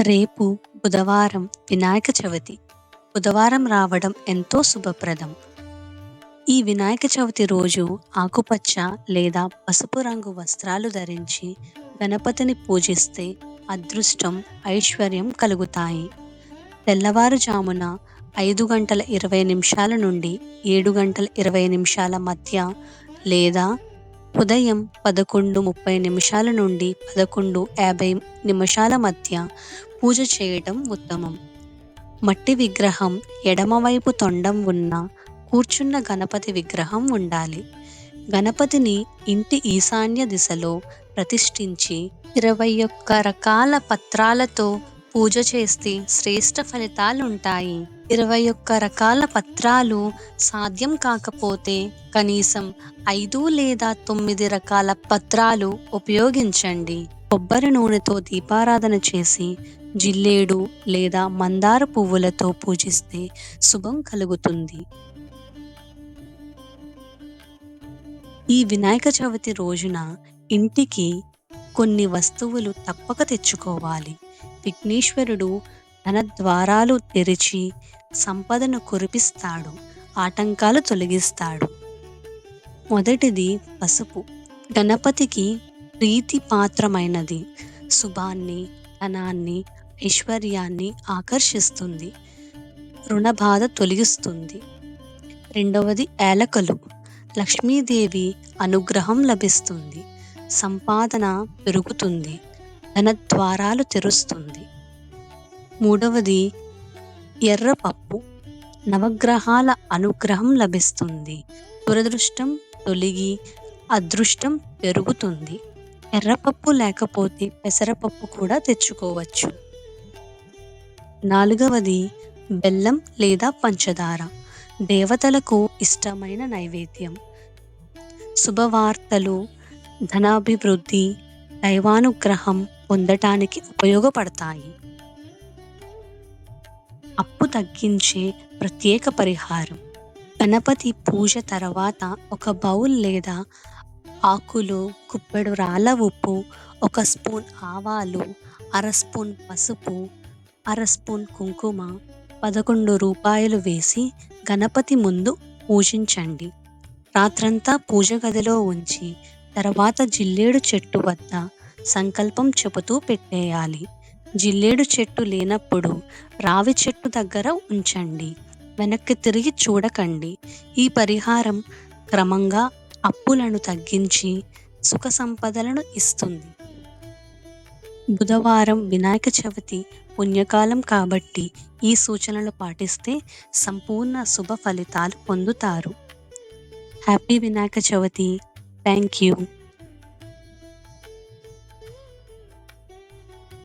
రేపు బుధవారం వినాయక చవితి. బుధవారం రావడం ఎంతో శుభప్రదం. ఈ వినాయక చవితి రోజు ఆకుపచ్చ లేదా పసుపు రంగు వస్త్రాలు ధరించి గణపతిని పూజిస్తే అదృష్టం ఐశ్వర్యం కలుగుతాయి. తెల్లవారుజామున ఐదు గంటల ఇరవై నిమిషాల నుండి ఏడు గంటల ఇరవై నిమిషాల మధ్య లేదా ఉదయం పదకొండు ముప్పై నిమిషాల నుండి పదకొండు యాభై నిమిషాల మధ్య పూజ చేయటం ఉత్తమం. మట్టి విగ్రహం ఎడమవైపు తొండం ఉన్న కూర్చున్న గణపతి విగ్రహం ఉండాలి. గణపతిని ఇంటి ఈశాన్య దిశలో ప్రతిష్ఠించి ఇరవై ఒక్క రకాల పత్రాలతో పూజ చేస్తే శ్రేష్ట ఫలితాలు ఉంటాయి ఇరవై ఒక్క రకాల పత్రాలు సాధ్యం కాకపోతే కనీసం ఐదు లేదా తొమ్మిది రకాల పత్రాలు ఉపయోగించండి. కొబ్బరి నూనెతో దీపారాధన చేసి జిల్లేడు లేదా మందార పువ్వులతో పూజిస్తే శుభం కలుగుతుంది. ఈ వినాయక చవితి రోజున ఇంటికి కొన్ని వస్తువులు తప్పక తెచ్చుకోవాలి. విఘ్నేశ్వరుడు ధన ద్వారాలు తెరిచి సంపదను కురిపిస్తాడు ఆటంకాలు తొలగిస్తాడు. మొదటిది పసుపు. గణపతికి ప్రీతి పాత్రమైనది. శుభాన్ని ధనాన్ని ఐశ్వర్యాన్ని ఆకర్షిస్తుంది. రుణబాధ తొలగిస్తుంది. రెండవది ఏలకలు. లక్ష్మీదేవి అనుగ్రహం లభిస్తుంది. సంపాదన పెరుగుతుంది. ధన ద్వారాలు తెరుస్తుంది. మూడవది ఎర్రపప్పు నవగ్రహాల అనుగ్రహం లభిస్తుంది. దురదృష్టం తొలగి అదృష్టం పెరుగుతుంది. ఎర్రపప్పు లేకపోతే పెసరపప్పు కూడా తెచ్చుకోవచ్చు. నాలుగవది బెల్లం లేదా పంచదార దేవతలకు ఇష్టమైన నైవేద్యం. శుభవార్తలు ధనాభివృద్ధి దైవానుగ్రహం పొందటానికి ఉపయోగపడతాయి. అప్పు తగ్గించే ప్రత్యేక పరిహారం. గణపతి పూజ తర్వాత ఒక బౌల్ లేదా ఆకులు కుప్పెడు రాళ్ళ ఉప్పు ఒక స్పూన్ ఆవాలు అర స్పూన్ పసుపు అర స్పూన్ కుంకుమ పదకొండు రూపాయలు వేసి గణపతి ముందు పూజించండి. రాత్రంతా పూజ గదిలో ఉంచి తర్వాత జిల్లేడు చెట్టు వద్ద సంకల్పం చెబుతూ పెట్టేయాలి. జిల్లేడు చెట్టు లేనప్పుడు రావి చెట్టు దగ్గర ఉంచండి. వెనక్కి తిరిగి చూడకండి. ఈ పరిహారం క్రమంగా అప్పులను తగ్గించి సుఖ సంపదలను ఇస్తుంది. బుధవారం వినాయక చవితి పుణ్యకాలం కాబట్టి ఈ సూచనలు పాటిస్తే సంపూర్ణ శుభ ఫలితాలు పొందుతారు. Happy Vinayaka Chavithi. Thank you.